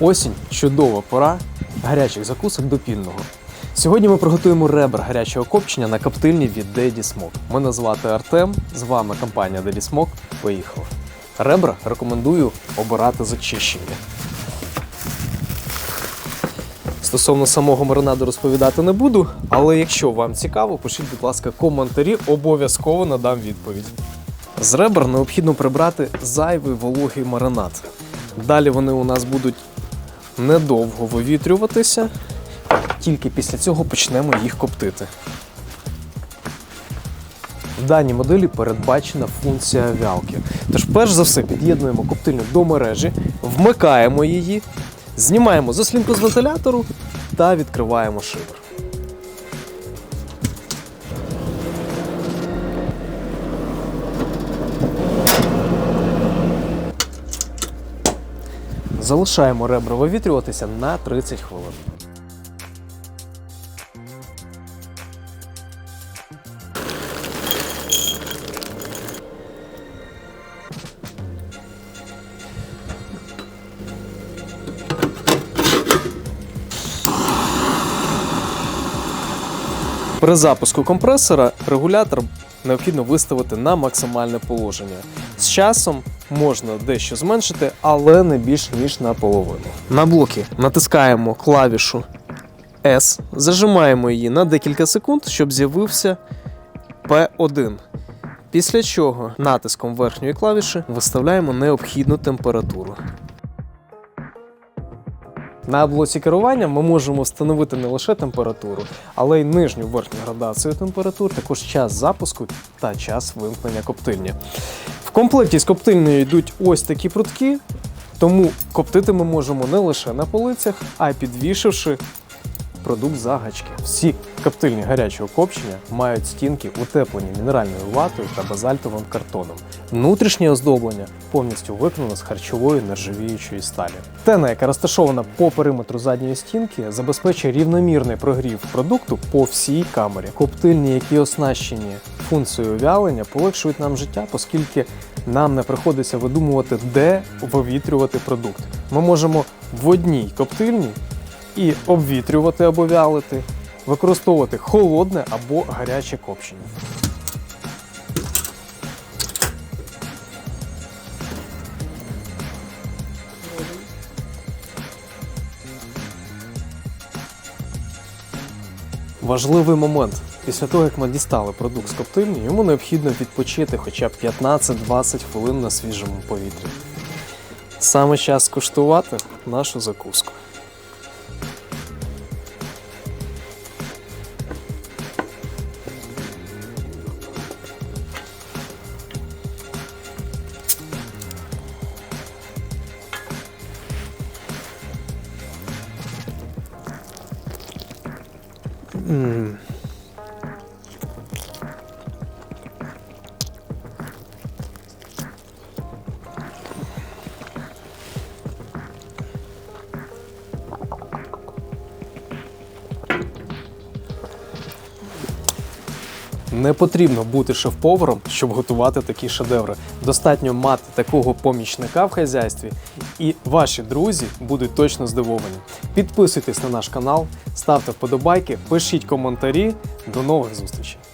Осінь чудова пора гарячих закусок до пільного. Сьогодні ми приготуємо ребра гарячого копчення на коптильні від Деді Смок. Мене звати Артем, з вами компанія Деді Смок. Поїхали! Ребра рекомендую обирати зачищення. Стосовно самого маринаду розповідати не буду, але якщо вам цікаво, пишіть, будь ласка, коментарі, обов'язково надам відповідь. З ребер необхідно прибрати зайвий вологий маринад. Далі вони у нас будуть недовго вивітрюватися, тільки після цього почнемо їх коптити. В даній моделі передбачена функція вялки. Тож, перш за все, під'єднуємо коптильню до мережі, вмикаємо її, знімаємо заслінку з вентилятору та відкриваємо шибер. Залишаємо ребра вивітрюватися на 30 хвилин. При запуску компресора регулятор необхідно виставити на максимальне положення. З часом можна дещо зменшити, але не більш ніж наполовину. На блокі натискаємо клавішу S, зажимаємо її на декілька секунд, щоб з'явився P1. Після чого натиском верхньої клавіші виставляємо необхідну температуру. На блоці керування ми можемо встановити не лише температуру, але й нижню верхню градацію температур, також час запуску та час вимкнення коптильні. Комплекті з коптильнею йдуть ось такі прутки, тому коптити ми можемо не лише на полицях, а й підвішивши продукт за гачки. Всі коптильні гарячого копчення мають стінки утеплені мінеральною ватою та базальтовим картоном. Внутрішнє оздоблення повністю виконано з харчової нержавіючої сталі. Тена, яка розташована по периметру задньої стінки, забезпечує рівномірний прогрів продукту по всій камері. Коптильні, які оснащені функцією вялення, полегшують нам життя, оскільки нам не приходиться видумувати, де вивітрювати продукт. Ми можемо в одній коптильні і обвітрювати або вялити, використовувати холодне або гаряче копчення. Важливий момент. Після того, як ми дістали продукт з коптильні, йому необхідно відпочити хоча б 15-20 хвилин на свіжому повітрі. Саме час скуштувати нашу закуску. Mm. Не потрібно бути шеф-поваром, щоб готувати такі шедеври. Достатньо мати такого помічника в хазяйстві, і ваші друзі будуть точно здивовані. Підписуйтесь на наш канал, ставте вподобайки, пишіть коментарі. До нових зустрічей!